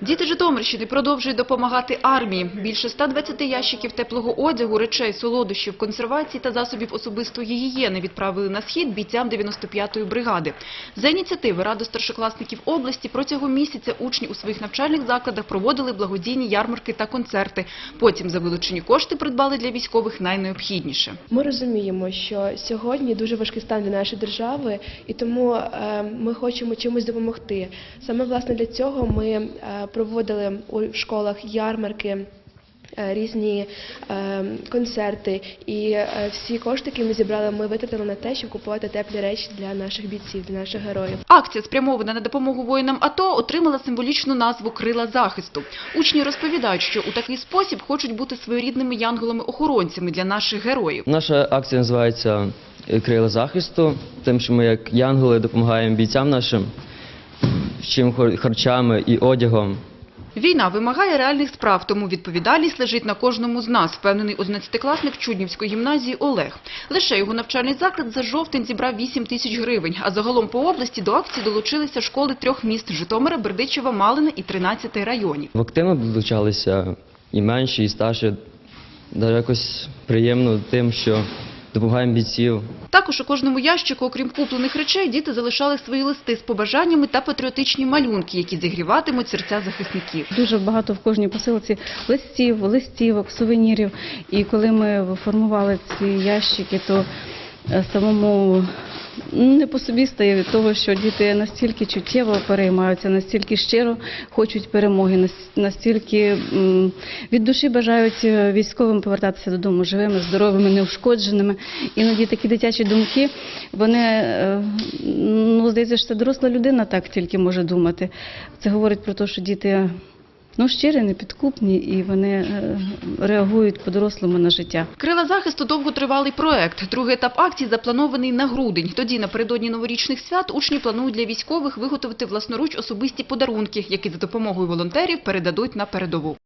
Діти Житомирщини продовжують допомагати армії. Більше 120 ящиків теплого одягу, речей, солодощів, консервації та засобів особистої гігієни відправили на схід бійцям 95-ї бригади. За ініціативи Ради старшокласників області протягом місяця учні у своїх навчальних закладах проводили благодійні ярмарки та концерти. Потім за вилучені кошти придбали для військових найнеобхідніше. Ми розуміємо, що сьогодні дуже важкий стан для нашої держави, і тому е, ми хочемо чимось допомогти. Саме власне для цього ми е, проводили у школах ярмарки. е, Різні е, концерти і е, всі кошти, які ми зібрали, ми витратили на те, щоб купувати теплі речі для наших бійців, для наших героїв. Акція, спрямована на допомогу воїнам АТО, отримала символічну назву «Крила захисту». Учні розповідають, що у такий спосіб хочуть бути своєрідними янголами-охоронцями для наших героїв. Наша акція називається Крила захисту, тим, що ми як янголи допомагаємо бійцям нашим, чим хар- харчами і одягом. Війна вимагає реальних справ, тому відповідальність лежить на кожному з нас, впевнений 11-класник Чуднівської гімназії Олег. Лише його навчальний заклад за жовтень зібрав 8 тисяч гривень, а загалом по області до акції долучилися школи трьох міст – Житомира, Бердичева, Малина і 13 районів. В активно долучалися і менші, і старші. Даже якось приємно тим, що допомагаємо бійців. Також у кожному ящику, окрім куплених речей, діти залишали свої листи з побажаннями та патріотичні малюнки, які зігріватимуть серця захисників. Дуже багато в кожній посилці листів, листівок, сувенірів. І коли ми формували ці ящики, то е, самому не по собі стає від того, що діти настільки чуттєво переймаються, настільки щиро хочуть перемоги, нас- настільки від душі бажають е, військовим повертатися додому живими, здоровими, неушкодженими. Іноді такі дитячі думки, вони е, ну здається, що це доросла людина так тільки може думати. Це говорить про те, що діти. Ну, щирі, непідкупні, і вони е, реагують по-дорослому на життя. Крила захисту довготривалий проект. Другий етап акції запланований на грудень. Тоді напередодні новорічних свят учні планують для військових виготовити власноруч особисті подарунки, які за допомогою волонтерів передадуть на передову.